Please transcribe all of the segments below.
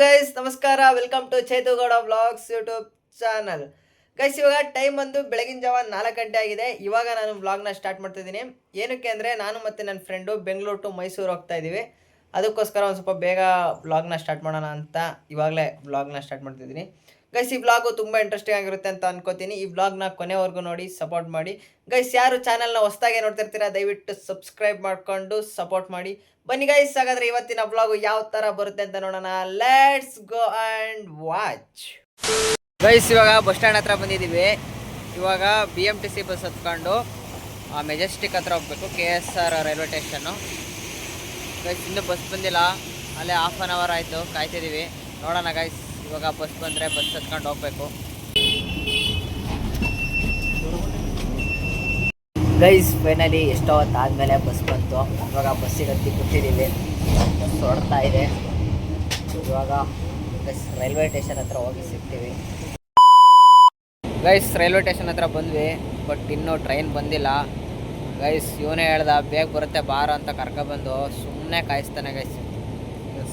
Guys ನಮಸ್ಕಾರ. Welcome to Chethugowda vlogs YouTube channel guys ಇವಾಗ time ಬಂದು ಬೆಳಗಿನ ಜಾವ ನಾಲ್ಕು ಗಂಟೆ ಆಗಿದೆ. ಇವಾಗ ನಾನು ವ್ಲಾಗ್ನ ಸ್ಟಾರ್ಟ್ ಮಾಡ್ತಿದ್ದೀನಿ ಏನಕ್ಕೆ ಅಂದರೆ ನಾನು ಮತ್ತು ನನ್ನ ಫ್ರೆಂಡು ಬೆಂಗಳೂರು ಟು ಮೈಸೂರು ಹೋಗ್ತಾ ಇದ್ದೀವಿ ಅದಕ್ಕೋಸ್ಕರ ಒಂದು ಸ್ವಲ್ಪ ಬೇಗ ವ್ಲಾಗ್ನ ಸ್ಟಾರ್ಟ್ ಮಾಡೋಣ ಅಂತ ಇವಾಗಲೇ ವ್ಲಾಗ್ನ ಸ್ಟಾರ್ಟ್ ಮಾಡ್ತಿದ್ದೀನಿ ಗೈಸ್ ಈ ವ್ಲಾಗು ತುಂಬ ಇಂಟ್ರೆಸ್ಟಿಂಗ್ ಆಗಿರುತ್ತೆ ಅಂತ ಅನ್ಕೋತೀನಿ. ಈ ವ್ಲಾಗ್ನ ಕೊನೆವರೆಗೂ ನೋಡಿ ಸಪೋರ್ಟ್ ಮಾಡಿ. ಗೈಸ್ ಯಾರು ಚಾನಲ್ನ ಹೊಸ್ದಾಗೆ ನೋಡ್ತಿರ್ತೀರಾ, ದಯವಿಟ್ಟು ಸಬ್ಸ್ಕ್ರೈಬ್ ಮಾಡಿಕೊಂಡು ಸಪೋರ್ಟ್ ಮಾಡಿ. ಬನ್ನಿ ಗೈಸ್ ಹಾಗಾದ್ರೆ ಇವತ್ತಿನ ವ್ಲಾಗು ಯಾವ ಥರ ಬರುತ್ತೆ ಅಂತ ನೋಡೋಣ. Let's go and watch guys ಇವಾಗ ಬಸ್ ಸ್ಟ್ಯಾಂಡ್ ಹತ್ರ ಬಂದಿದ್ದೀವಿ ಇವಾಗ B M T C bus ಹತ್ಕೊಂಡು ಮೆಜೆಸ್ಟಿಕ್ ಹತ್ರ ಹೋಗ್ಬೇಕು ಕೆ ಎಸ್ ಆರ್ ರೈಲ್ವೆ ಸ್ಟೇಷನ್ನು ಗೈಸ್ ಇನ್ನೂ ಬಸ್ ಬಂದಿಲ್ಲ. ಅಲ್ಲೇ ಹಾಫ್ ಆನ್ ಅವರ್ ಆಯಿತು ಕಾಯ್ತಿದ್ದೀವಿ ನೋಡೋಣ ಗೈಸ್ ಇವಾಗ ಬಸ್ ಬಂದರೆ ಬಸ್ ಹತ್ಕೊಂಡು ಹೋಗ್ಬೇಕು. ಗೈಸ್ ಫೈನಲಿ ಎಷ್ಟೋ ಹೊತ್ತು ಆದಮೇಲೆ ಬಸ್ ಬಂತು. ಇವಾಗ ಬಸ್ಸಿಗೆ ಹತ್ತಿ ಕೂತಿದ್ದೀವಿ ಬಸ್ ಹೊಡ್ತಾ ಇದೆ. ಇವಾಗ ಗೈಸ್ ರೈಲ್ವೆ ಸ್ಟೇಷನ್ ಹತ್ರ ಹೋಗಿ ಸಿಗ್ತೀವಿ. ಗೈಸ್ ರೈಲ್ವೆ ಸ್ಟೇಷನ್ ಹತ್ರ ಬಂದ್ವಿ ಬಟ್ ಇನ್ನೂ ಟ್ರೈನ್ ಬಂದಿಲ್ಲ. ಗೈಸ್ ಇವನೇ ಹೇಳ್ದ ಬೇಗ ಬರುತ್ತೆ ಬಾರ ಅಂತ ಕರ್ಕೊಬಂದು ಸುಮ್ಮನೆ ಕಾಯಿಸ್ತಾನೆ ಗೈಸ್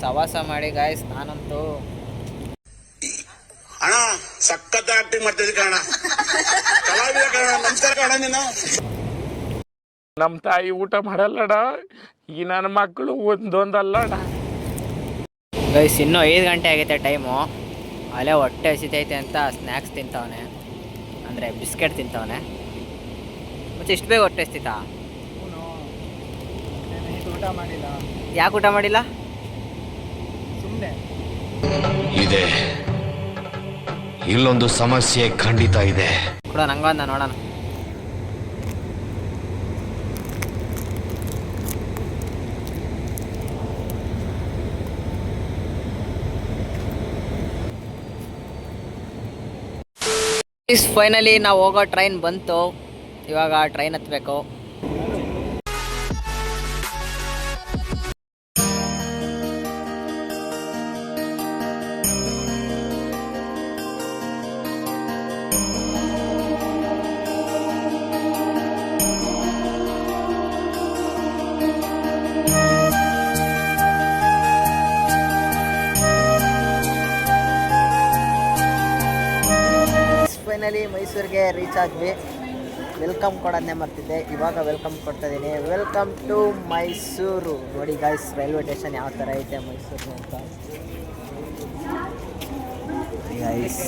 ಸವಾಸ ಮಾಡಿ ಗೈಸ್ ನಾನಂತೂ ಅಣ್ಣ ಸಖತ್ ಆಕ್ಟಿಂಗ್ ಮಾಡ್ತಿದ್ದೆ ಕಣ ಕಲಾವಿದ ಕಣ ನಮಸ್ಕಾರ ಕಣ ನೀನು. ನಮ್ಮ ತಾಯಿ ಊಟ ಮಾಡಲ್ಲಡ ಈ ನನ್ನ ಮಕ್ಕಳು ಒಂದೊಂದಲ್ಲಡ ಗೈಸ್ ಇನ್ನೂ ಐದು ಗಂಟೆ ಆಗೈತೆ ಟೈಮು ಅಲ್ಲೇ ಹೊಟ್ಟೆ ಹಸಿತೈತೆ ಅಂತ ಸ್ನ್ಯಾಕ್ಸ್ ತಿಂತವನೆ. ಅಂದರೆ ಬಿಸ್ಕೆಟ್ ತಿಂತವನೆ. ಮತ್ತೆ ಇಷ್ಟು ಬೇಗ ಹೊಟ್ಟೆ ಹಸಿತಾ? ಊಟ ಮಾಡಿಲ್ಲ ಯಾಕೆ ಊಟ ಮಾಡಿಲ್ಲ? ಸುಮ್ಮನೆ ಇದೆ. ಇಲ್ಲೊಂದು ಸಮಸ್ಯೆ ಖಂಡಿತ ಇದೆ. ನಂಗೊಂದ ನೋಡೋಣ. ಫೈನಲಿ ನಾವು ಹೋಗೋ ಟ್ರೈನ್ ಬಂತು. ಇವಾಗ ಟ್ರೈನ್ ಹತ್ಬೇಕು. ಮೈಸೂರಿಗೆ ರೀಚ್ ಆದ್ವಿ. ವೆಲ್ಕಮ್ ಕೊಡೋದನ್ನೇ ಮರ್ತಿದ್ದೆ. ಇವಾಗ ವೆಲ್ಕಮ್ ಕೊಡ್ತಾ ಇದ್ದೀನಿ ವೆಲ್ಕಮ್ ಟು ಮೈಸೂರು. ನೋಡಿ ಗಾಯ್ಸ್ ರೈಲ್ವೆ ಸ್ಟೇಷನ್ ಯಾವ ಥರ ಐತೆ ಮೈಸೂರು ಅಂತ. ಗೈಸ್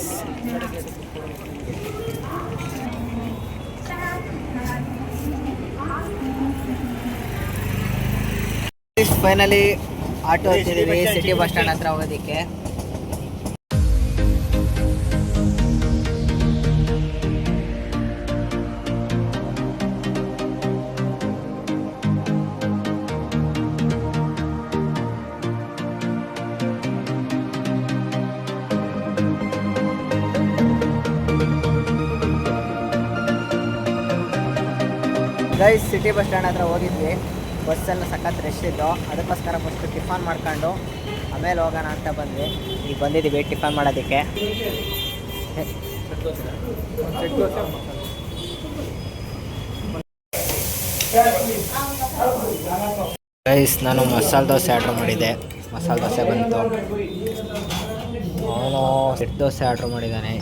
ಫೈನಲಿ ಆಟೋ ಹತ್ತಿದ್ದೀವಿ ಸಿಟಿ ಬಸ್ ಸ್ಟ್ಯಾಂಡ್ ಹತ್ರ ಹೋಗೋದಕ್ಕೆ. ಗೈಸ್ ಸಿಟಿ ಬಸ್ ಸ್ಟ್ಯಾಂಡ್ ಹತ್ರ ಹೋಗಿದ್ವಿ. ಬಸ್ಸೆಲ್ಲ ಸಖತ್ ರಶ್ ಇದ್ದು ಅದಕ್ಕೋಸ್ಕರ ಫಸ್ಟ್ ಟಿಫನ್ ಮಾಡ್ಕೊಂಡು ಆಮೇಲೆ ಹೋಗೋಣ ಅಂತ ಬಂದ್ವಿ. ಈಗ ಬಂದಿದ್ದೀವಿ ಟಿಫನ್ ಮಾಡೋದಕ್ಕೆ. ಗೈಸ್ ನಾನು ಮಸಾಲೆ ದೋಸೆ ಆರ್ಡ್ರ್ ಮಾಡಿದ್ದೆ. ಮಸಾಲೆ ದೋಸೆ ಬಂತು. ಅವನು ಸೆಟ್ ದೋಸೆ ಆರ್ಡ್ರ್ ಮಾಡಿದ್ದಾನೆ.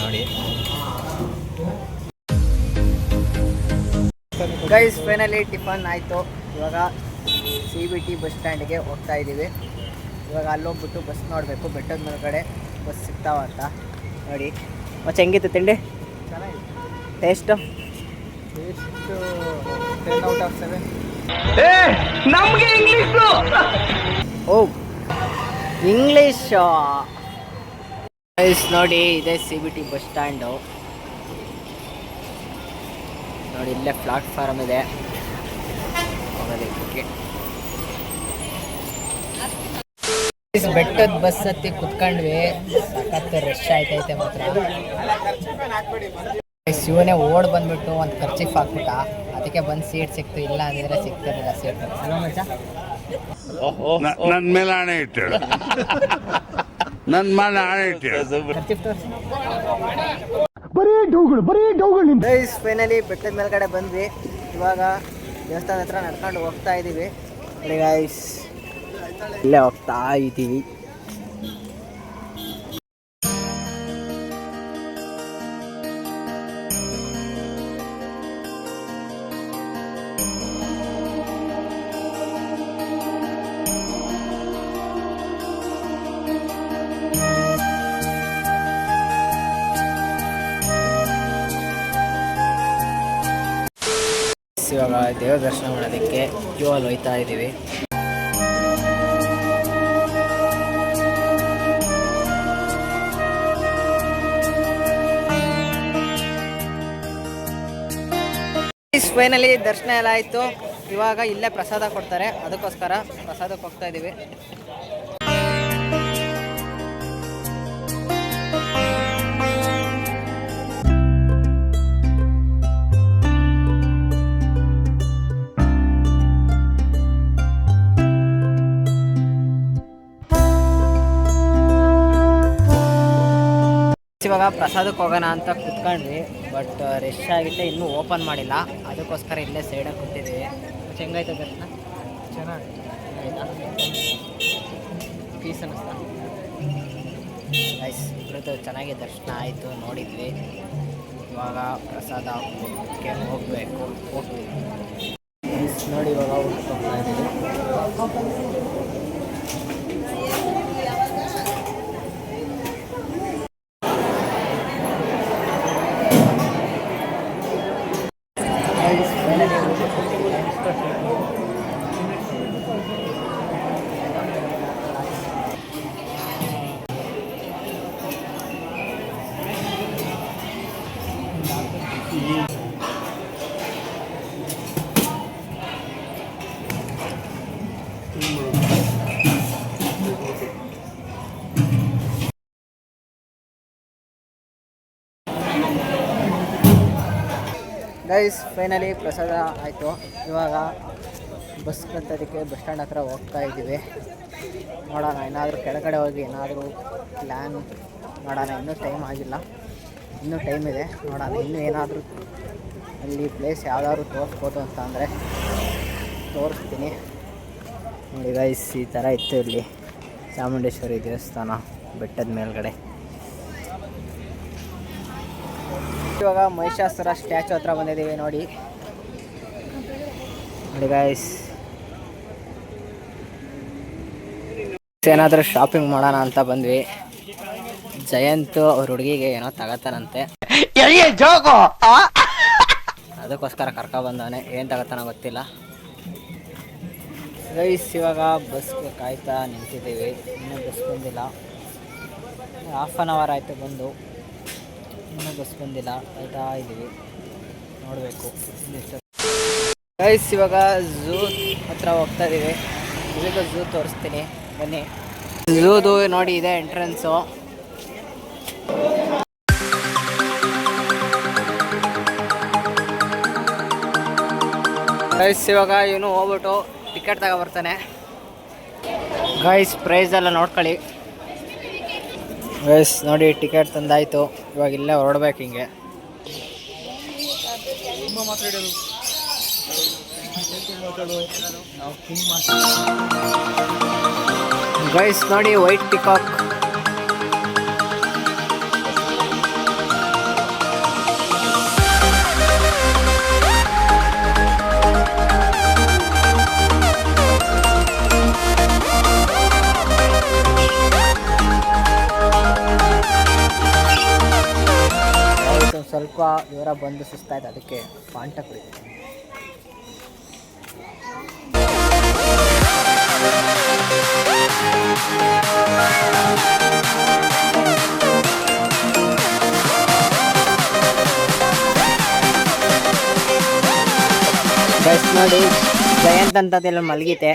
ನೋಡಿ ಗೈಸ್ ಫೈನಲಿ ಟಿಫನ್ ಆಯಿತು. ಇವಾಗ ಸಿ ಬಿ ಟಿ ಬಸ್ ಸ್ಟ್ಯಾಂಡಿಗೆ ಹೋಗ್ತಾ ಇದ್ದೀವಿ ಇವಾಗ ಅಲ್ಲೋಗ್ಬಿಟ್ಟು ಬಸ್ ನೋಡಬೇಕು. ಬೆಟ್ಟದ ಮೇಲ್ಗಡೆ ಬಸ್ ಸಿಗ್ತಾವ ಅಂತ. ನೋಡಿ. ಮತ್ತೆ ಹೆಂಗಿತ್ತು ತಿಂಡಿ? ಟೇಸ್ಟು ಎಷ್ಟು ಟೆನ್ ಔಟ್ ಆಫ್ ಸೆವೆನ್ ಓ, ಇಂಗ್ಲೀಷ್? ಗೈಸ್ ನೋಡಿ, ಇದೆ C B T bus stand ನೋಡಿ, ಇಲ್ಲೇ ಪ್ಲಾಟ್ಫಾರ್ಮ್ ಇದೆ. ಹೋಗೋದಕ್ಕೆ ಬೆಟ್ಟದ ಬಸ್ ಹತ್ತಿ ಕುತ್ಕೊಂಡ್ವಿ. ಸಖತ್ ರಶ್ ಆಯ್ತೈತೆ ಮಾತ್ರ. ಶಿವನೇ ಓಡ್ ಬಂದ್ಬಿಟ್ಟು ಒಂದು ಖರ್ಚಿಫ್ ಹಾಕ್ಬಿಟ್ಟ. ಅದಕ್ಕೆ ಬಂದು ಸೀಟ್ ಸಿಕ್ತು. ಇಲ್ಲ ಅಂದ್ರೆ ಸಿಗ್ತಿರಲಿಲ್ಲ ಸೀಟ್ ಮೇಲೆ ಮಚ್ಚ ನ- ನನ್ ಮೇಲೆ ಹಣೆ ಇಟ್ಟೇಳು ನನ್ ಮೇಲೆ ಹಣೆ ಇಟ್ಟಿಳು ಬರೀ ಡೌಗಳು ಗೈಸ್ ಫೈನಲಿ ಬೆಟ್ಟದ ಮೇಲ್ಗಡೆ ಬಂದ್ವಿ. ಇವಾಗ ದೇವಸ್ಥಾನ ಹತ್ರ ನಡ್ಕೊಂಡು ಹೋಗ್ತಾ ಇದೀವಿ. ಗೈಸ್ ಇಲ್ಲೇ ಹೋಗ್ತಾ ಇದ್ದೀವಿ ಇವಾಗ ದೇವ ದರ್ಶನ ಮಾಡೋದಕ್ಕೆ ಕ್ಯೂ ಅಲ್ಲಿ ಹೋಯ್ತಾ ಇದ್ದೀವಿ. ಫೈನಲಿ ದರ್ಶನ ಎಲ್ಲ ಆಯಿತು. ಇವಾಗ ಇಲ್ಲೇ ಪ್ರಸಾದ ಕೊಡ್ತಾರೆ. ಅದಕ್ಕೋಸ್ಕರ ಪ್ರಸಾದಕ್ಕೆ ಹೋಗ್ತಾ ಇದ್ದೀವಿ. ಇವಾಗ ಪ್ರಸಾದಕ್ಕೆ ಹೋಗೋಣ ಅಂತ ಕುತ್ಕೊಂಡ್ವಿ ಬಟ್ ರಶ್ ಆಗಿತ್ತೆ ಇನ್ನೂ ಓಪನ್ ಮಾಡಿಲ್ಲ. ಅದಕ್ಕೋಸ್ಕರ ಇಲ್ಲೇ ಸೈಡಾಗಿ ಕೂತಿದ್ದೀವಿ ಹೆಂಗಾಯ್ತು ದರ್ಶನ ಚೆನ್ನಾಗಿ ಪೀಸ್ ಅನ್ನಿಸ್ತಾ? ಐಸ್ ಇಬ್ಬರದ್ದು ಚೆನ್ನಾಗಿ ದರ್ಶನ ಆಯಿತು, ನೋಡಿದ್ವಿ. ಇವಾಗ ಪ್ರಸಾದಕ್ಕೆ ಹೋಗಬೇಕು. ಹೋಗ್ತೀವಿ. ನೋಡಿ ಇವಾಗ ಹೋಗ್ತಾ ಗೈಸ್ ಫೈನಲಿ ಪ್ರಸಾದ ಆಯಿತು. ಇವಾಗ ಬಸ್ ಕತ್ತೋದಕ್ಕೆ ಬಸ್ ಸ್ಟ್ಯಾಂಡ್ ಹತ್ರ ಹೋಗ್ತಾ ಇದ್ದೀವಿ. ನೋಡೋಣ, ಏನಾದರೂ ಕೆಳಗಡೆ ಹೋಗಿ ಏನಾದರೂ ಪ್ಲ್ಯಾನ್ ಮಾಡೋಣ. ಇನ್ನೂ ಟೈಮ್ ಆಗಿಲ್ಲ. ಇನ್ನೂ ಟೈಮ್ ಇದೆ. ನೋಡೋಣ, ಇನ್ನೂ ಏನಾದರೂ ಅಲ್ಲಿ ಪ್ಲೇಸ್ ಯಾವ್ದಾದ್ರು ತೋರಿಸ್ಬೋದು ಅಂತ ಅಂದರೆ ತೋರಿಸ್ತೀನಿ. ನೋಡಿ ಗೈಸ್ ಈ ಥರ ಇತ್ತು ಇಲ್ಲಿ ಚಾಮುಂಡೇಶ್ವರಿ ದೇವಸ್ಥಾನ ಬೆಟ್ಟದ ಮೇಲ್ಗಡೆ. ಇವಾಗ ಮಹಿಷಾಸುರ ಸ್ಟ್ಯಾಚು ಹತ್ರ ಬಂದಿದ್ದೀವಿ ನೋಡಿ. ನೋಡಿ ಗಾಯ್ಸ್ ಏನಾದರೂ ಶಾಪಿಂಗ್ ಮಾಡೋಣ ಅಂತ ಬಂದ್ವಿ. ಜಯಂತ್ ಅವ್ರ ಹುಡುಗಿಗೆ ಏನೋ ತಗತಾನಂತೆ ಅದಕ್ಕೋಸ್ಕರ ಕರ್ಕ ಬಂದವನೆ ಏನು ತಗತಾನ ಗೊತ್ತಿಲ್ಲ. ಗೈಸ್ ಇವಾಗ ಬಸ್ಗೆ ಕಾಯ್ತಾ ನಿಂತಿದ್ದೀವಿ. ಇನ್ನೂ ಬಸ್ ಬಂದಿಲ್ಲ. ಹಾಫ್ ಆನ್ ಅವರ್ ಆಯಿತು ಬಂದು. ಇನ್ನೂ ಬಸ್ ಬಂದಿಲ್ಲ. ಆಯ್ತಾ? ಇದ್ದೀವಿ. ನೋಡಬೇಕು. ಗೈಸ್ ಇವಾಗ ಝೂ ಹತ್ರ ಹೋಗ್ತಾ ಇದ್ದೀವಿ. ಇವಾಗ ಝೂ ತೋರಿಸ್ತೀನಿ. ಬನ್ನಿ. ಝೂದು ನೋಡಿ ಇದೆ ಎಂಟ್ರೆನ್ಸು ಗೈಸ್ ಇವಾಗ ಇವನು ಹೋಗ್ಬಿಟ್ಟು ಟಿಕೆಟ್ ತಗೊಬರ್ತಾನೆ ಗೈಸ್ ಪ್ರೈಸ್ ಎಲ್ಲ ನೋಡ್ಕೊಳ್ಳಿ. ಗೈಸ್ ನೋಡಿ ಟಿಕೆಟ್ ತಂದಾಯ್ತು. ಇವಾಗ ಇಲ್ಲೇ ಹೊರಡ್ಬೇಕು ಹಿಂಗೆ. ಗೈಸ್ ನೋಡಿ ವೈಟ್ ಪಿಕಾಕ್. ದೂರ ಬಂದು ಸುಸ್ತಾಯ್ತು ಅದಕ್ಕೆ ಪಾಂಟ ಕುಡಿತೀನಿ ನೋಡಿ ಜಯಂತ್ ಅಂತದೆಲ್ಲ ಮಲಗಿದೆ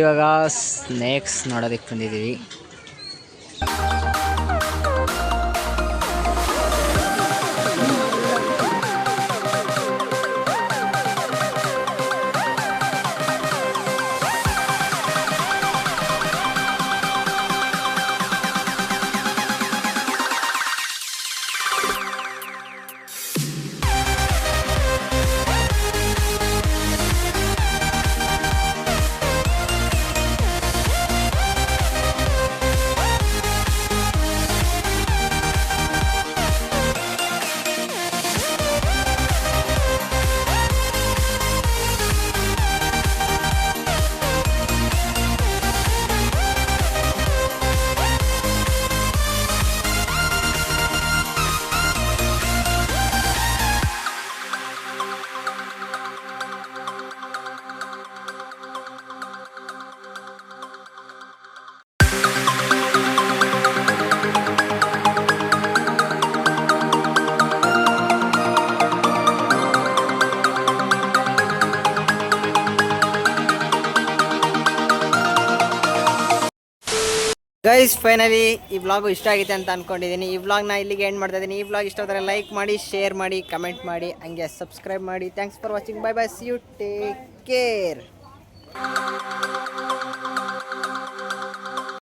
ಇವಾಗ ಸ್ನೇಕ್ಸ್ ನೋಡೋದಕ್ಕೆ ಬಂದಿದ್ದೀವಿ. ಗೈಸ್ ಫೈನಲಿ ಈ ವ್ಲಾಗು ಇಷ್ಟ ಆಗಿದೆ ಅಂತ ಅಂದ್ಕೊಂಡಿದ್ದೀನಿ ಈ ವ್ಲಾಗ್ನ ಇಲ್ಲಿಗೆ ಎಂಡ್ ಮಾಡ್ತಾ ಇದ್ದೀನಿ. ಈ ಬ್ಲಾಗ್ ಇಷ್ಟ ಆದರೆ ಲೈಕ್ ಮಾಡಿ ಶೇರ್ ಮಾಡಿ ಕಮೆಂಟ್ ಮಾಡಿ, ಹಂಗೆ ಸಬ್ಸ್ಕ್ರೈಬ್ ಮಾಡಿ. Thanks for watching bye bye see you take care